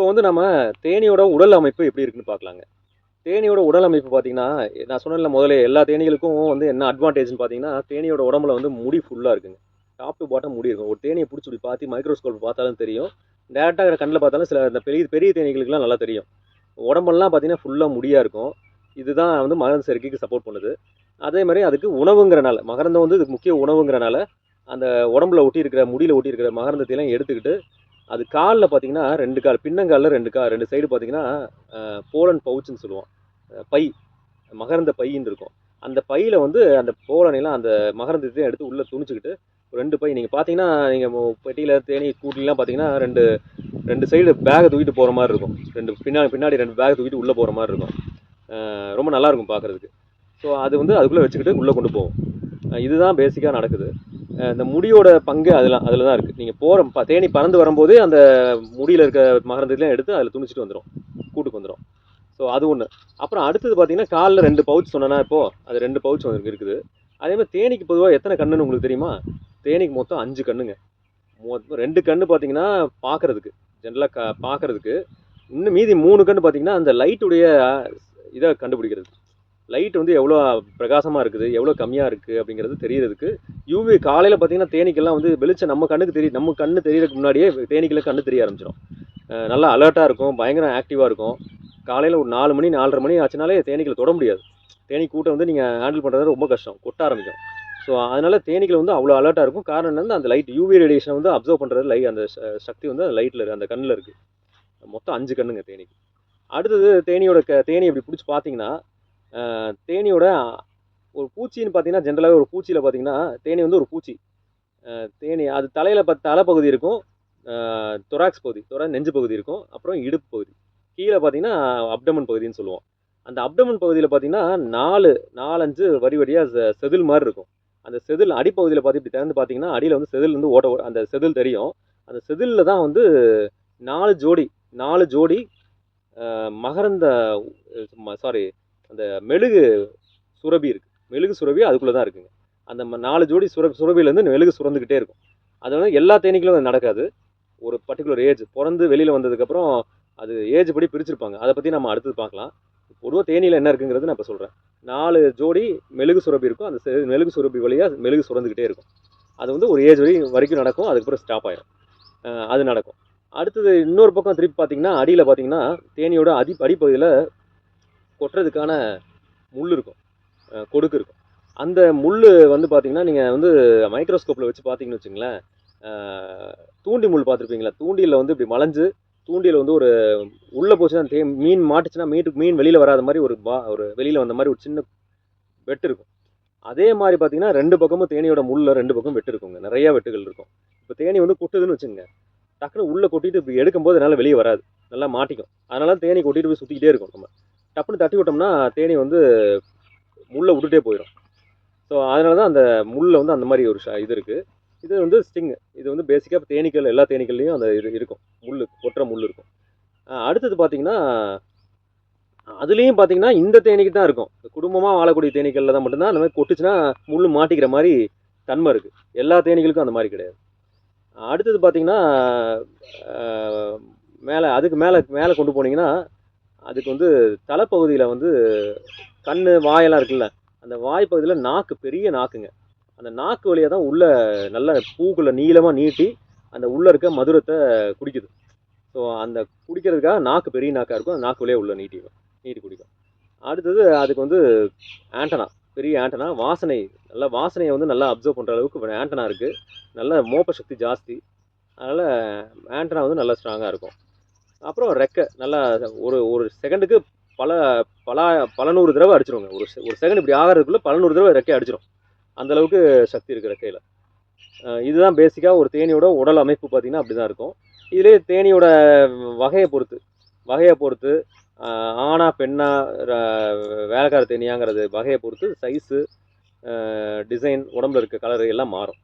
இப்போ வந்து நம்ம தேனியோட உடல் அமைப்பு எப்படி இருக்குன்னு பார்க்கலாங்க. தேனியோட உடல் அமைப்பு பார்த்தீங்கன்னா நான் சொன்னேன்ல முதல்ல எல்லா தேனிகளுக்கும் வந்து என்ன அட்வான்டேஜ்னு பார்த்தீங்கன்னா தேனியோட உடம்புல வந்து முடி ஃபுல்லாக இருக்குங்க. டாப் டு பாட்டம் முடி இருக்கும். ஒரு தேனியை பிடிச்சி இப்படி பார்த்து மைக்ரோஸ்கோப் பார்த்தாலும் தெரியும். டேரெக்டாக கண்ணில் பார்த்தாலும் சில இந்த பெரிய பெரிய தேனிகளுக்குலாம் நல்லா தெரியும். உடம்பெல்லாம் பார்த்தீங்கன்னா ஃபுல்லாக முடியாக இருக்கும். இதுதான் வந்து மகரந்த சேர்க்கைக்கு சப்போர்ட் பண்ணுது. அதே மாதிரி அதுக்கு உணவுங்கிறனால மகரந்தம் வந்து இதுக்கு முக்கிய உணவுங்கிறனால அந்த உடம்புல ஒட்டி இருக்கிற முடியில் ஒட்டி இருக்கிற மகரந்தத்தையெல்லாம் எடுத்துக்கிட்டு அது காலில் பார்த்தீங்கன்னா ரெண்டு கால் பின்னங்காலில் ரெண்டு கால் ரெண்டு சைடு பார்த்தீங்கன்னா போலன் பவுச்சுன்னு சொல்லுவோம். பை மகரந்த பையின்னு இருக்கும். அந்த பையில் வந்து அந்த போலனையெல்லாம் அந்த மகரந்தத்தையும் எடுத்து உள்ளே துணிச்சுக்கிட்டு ரெண்டு பை நீங்கள் பார்த்தீங்கன்னா நீங்கள் பெட்டியில் தேனி கூட்டிலாம் பார்த்தீங்கன்னா ரெண்டு ரெண்டு சைடு பேகை தூக்கிட்டு போகிற மாதிரி இருக்கும். ரெண்டு பின்னாடி பின்னாடி ரெண்டு பேகை தூக்கிட்டு உள்ளே போகிற மாதிரி இருக்கும். ரொம்ப நல்லா இருக்கும் பார்க்குறதுக்கு ஸோ அது வந்து அதுக்குள்ளே வச்சுக்கிட்டு உள்ளே கொண்டு போவோம். இதுதான் பேசிக்காக நடக்குது. இந்த முடியோட பங்கு அதில் அதில் தான் இருக்குது நீங்கள் போகிற ப தேனி பறந்து வரும்போதே அந்த முடியில் இருக்க மகரந்தத்தையும் எடுத்து அதில் துணிச்சிட்டு வந்துடும் கூட்டுக்கு வந்துடும் ஸோ அது ஒன்று அப்புறம் அடுத்தது பார்த்தீங்கன்னா காலில் ரெண்டு பவுச் சொன்னேன்னா இப்போது அது ரெண்டு பவுச் வந்து இருக்குது. அதேமாதிரி தேனிக்கு பொதுவாக எத்தனை கண்ணுன்னு உங்களுக்கு தெரியுமா? தேனிக்கு மொத்தம் அஞ்சு கண்ணுங்க. மொத்தம் ரெண்டு கண்ணு பார்த்தீங்கன்னா பார்க்குறதுக்கு ஜென்ரலாக க பார்க்குறதுக்கு இன்னும் மீதி மூணு கண்ணு பார்த்தீங்கன்னா அந்த லைட்டுடைய இதை கண்டுபிடிக்கிறது. லைட் வந்து எவ்வளோ பிரகாசமாக இருக்குது எவ்வளோ கம்மியாக இருக்குது அப்படிங்கிறது தெரியறதுக்கு யூவி காலையில் பார்த்தீங்கன்னா தேனீக்கெல்லாம் வந்து வெளிச்சம் நம்ம கண்ணுக்கு தெரியும் நம்ம கண்ணு தெரியறதுக்கு முன்னாடியே தேனீக்கில் கண்ணு தெரிய ஆரம்பிச்சிடும் நல்லா அலர்ட்டாக இருக்கும் பயங்கர ஆக்டிவாக இருக்கும். காலையில் ஒரு நாலு மணி நாலரை மணி ஆச்சுனாலே தேனீக்களை தொட முடியாது. தேனீ கூட்டம் வந்து நீங்கள் ஹேண்டில் பண்ணுறது ரொம்ப கஷ்டம் கொட்ட ஆரம்பிக்கும். ஸோ அதனால் தேனீக்கள் வந்து அவ்வளோ அலர்ட்டாக இருக்கும். காரணம் என்னன்னா அந்த லைட் யூவி ரேடியேஷனை வந்து அப்சர்வ் பண்ணுறது லை அந்த சக்தி வந்து அந்த லைட்டில் இருக்குது அந்த கண்ணில் இருக்குது மொத்தம் அஞ்சு கண்ணுங்க தேனிக்கு. அடுத்தது தேனியோட க தேனி அப்படி பிடிச்சி பார்த்தீங்கன்னா தேனியோட ஒரு பூச்சின்னு பார்த்தீங்கன்னா ஜென்ரலாகவே ஒரு பூச்சியில் பார்த்தீங்கன்னா தேனி வந்து ஒரு பூச்சி. தேனி அது தலையில் பத்து தலைப்பகுதி இருக்கும். தொராக்ஸ் பகுதி தொரா நெஞ்சு பகுதி இருக்கும். அப்புறம் இடுப்பு பகுதி. கீழே பார்த்தீங்கன்னா அப்டமன் பகுதின்னு சொல்லுவோம். அந்த அப்டமன் பகுதியில் பார்த்தீங்கன்னா நாலு நாலஞ்சு வரி வரியாக செதில் மாதிரி இருக்கும். அந்த செதில் அடிப்பகுதியில் பார்த்து இப்படி திறந்து பார்த்தீங்கன்னா அடியில் வந்து செதில் வந்து ஓட்ட ஓட அந்த செதில் தெரியும். அந்த செதிலில் தான் வந்து நாலு ஜோடி நாலு ஜோடி மகரந்த சாரி அந்த மெழுகு சுரபி இருக்குது மெழுகு சுரபி அதுக்குள்ளே தான் இருக்குங்க. அந்த ம- நாலு ஜோடி சுர சுரபிலேருந்து மெழுகு சுரந்துக்கிட்டே இருக்கும். அது வந்து எல்லா தேனீக்களும் அது நடக்காது. ஒரு பர்டிகுலர் ஏஜ் பிறந்து வெளியில் வந்ததுக்கப்புறம் அது ஏஜ் படி பிரிச்சிருப்பாங்க. அதை பற்றி நம்ம அடுத்தது பார்க்கலாம். பொதுவாக தேனியில் என்ன இருக்குங்கிறது நான் இப்போ சொல்கிறேன் நாலு ஜோடி மெழுகு சுரபி இருக்கும். அந்த மெழுகு சுரபி வழியாக மெழுகு சுரந்துக்கிட்டே இருக்கும். அது வந்து ஒரு ஏஜ் வரை வரைக்கும் நடக்கும். அதுக்கப்புறம் ஸ்டாப் ஆகிடும் அது நடக்கும். அடுத்தது இன்னொரு பக்கம் திருப்பி பார்த்தீங்கன்னா அடியில் பார்த்தீங்கன்னா தேனியோட அடி அடிப்பகுதியில் கொட்டுறதுக்கான முள் இருக்கும். கொடுக்கு இருக்கும் அந்த முள் வந்து பார்த்தீங்கன்னா நீங்கள் வந்து மைக்ரோஸ்கோப்பில் வச்சு பார்த்தீங்கன்னு வச்சுங்களேன் தூண்டி முள் பார்த்துருப்பீங்களா தூண்டியில் வந்து இப்படி மலைஞ்சு தூண்டியில் வந்து ஒரு உள்ளே போச்சுன்னா தே மீன் மாட்டுச்சுன்னா மீட்டுக்கு மீன் வெளியில் வராத மாதிரி ஒரு பா ஒரு வெளியில் வந்த மாதிரி ஒரு சின்ன வெட்டு இருக்கும். அதே மாதிரி பார்த்தீங்கன்னா ரெண்டு பக்கமும் தேனியோட முள்ள ரெண்டு பக்கம் வெட்டு இருக்குங்க. நிறைய வெட்டுகள் இருக்கும். இப்போ தேனி வந்து கொட்டுதுன்னு வச்சுங்க டக்குனு உள்ளே கொட்டிட்டு இப்படி எடுக்கும்போது என்னால் வெளியே வராது. நல்லா மாட்டிக்கும். அதனால தேனி கொட்டிட்டு போய் சுற்றிக்கிட்டே இருக்கும் நம்ம. டப்புன்னு தட்டி விட்டோம்னா தேனி வந்து முள்ளை விட்டுட்டே போயிடும் ஸோ அதனால தான் அந்த முள்ளை வந்து அந்த மாதிரி ஒரு இது இருக்குது இது வந்து ஸ்டிங் இது வந்து பேசிக்காக தேனீக்கள் எல்லா தேனீக்கள்லேயும் அந்த இது இருக்கும். முள் கொட்டுற முள் இருக்கும். அடுத்தது பார்த்தீங்கன்னா அதுலேயும் பார்த்தீங்கன்னா இந்த தேனீக்கு தான் இருக்கும். குடும்பமாக வாழக்கூடிய தேனீக்களில் தான் மட்டும்தான் அந்த மாதிரி கொட்டுச்சுன்னா முள் மாட்டிக்கிற மாதிரி தன்மை இருக்குது எல்லா தேனீகளுக்கும் அந்த மாதிரி கிடையாது. அடுத்தது பார்த்தீங்கன்னா மேலே அதுக்கு மேலே மேலே கொண்டு போனீங்கன்னா அதுக்கு வந்து தலைப்பகுதியில் வந்து கண் வாயெல்லாம் இருக்குல்ல அந்த வாய் பகுதியில் நாக்கு பெரிய நாக்குங்க. அந்த நாக்கு வழியாக தான் உள்ளே நல்ல பூக்குள்ளே நீளமாக நீட்டி அந்த உள்ளே இருக்க மதுரத்தை குடிக்குது. ஸோ அந்த குடிக்கிறதுக்காக நாக்கு பெரிய நாக்காக இருக்கும். அந்த நாக்கு வழியாக உள்ளே நீட்டிடும். நீட்டி குடிக்கும். அடுத்தது அதுக்கு வந்து ஆண்டனா பெரிய ஆண்டனா வாசனை. நல்லா வாசனையை வந்து நல்லா அப்சர்வ் பண்ணுற அளவுக்கு ஆண்டனா இருக்குது நல்ல மோப்ப சக்தி ஜாஸ்தி. அதனால் ஆண்டனா வந்து நல்லா ஸ்ட்ராங்காக இருக்கும். அப்புறம் ரெக்கை. நல்லா ஒரு ஒரு செகண்டுக்கு பல பல பல நூறு தடவை அடிச்சிருவாங்க. ஒரு செ- ஒரு செகண்ட் இப்படி ஆகிறதுக்குள்ளே பல நூறு தடவை ரெக்கை அடிச்சிடும் அந்தளவுக்கு சக்தி இருக்குது ரெக்கையில் இதுதான் பேசிக்காக ஒரு தேனியோட உடல் அமைப்பு பார்த்திங்கன்னா அப்படி தான் இருக்கும். இதுலேயே தேனியோட வகையை பொறுத்து வகையை பொறுத்து ஆணா பெண்ணா ர- வேலைக்கார தேனியாங்கிறது வகையை பொறுத்து சைஸு டிசைன் உடம்புல இருக்க கலரு எல்லாம் மாறும்.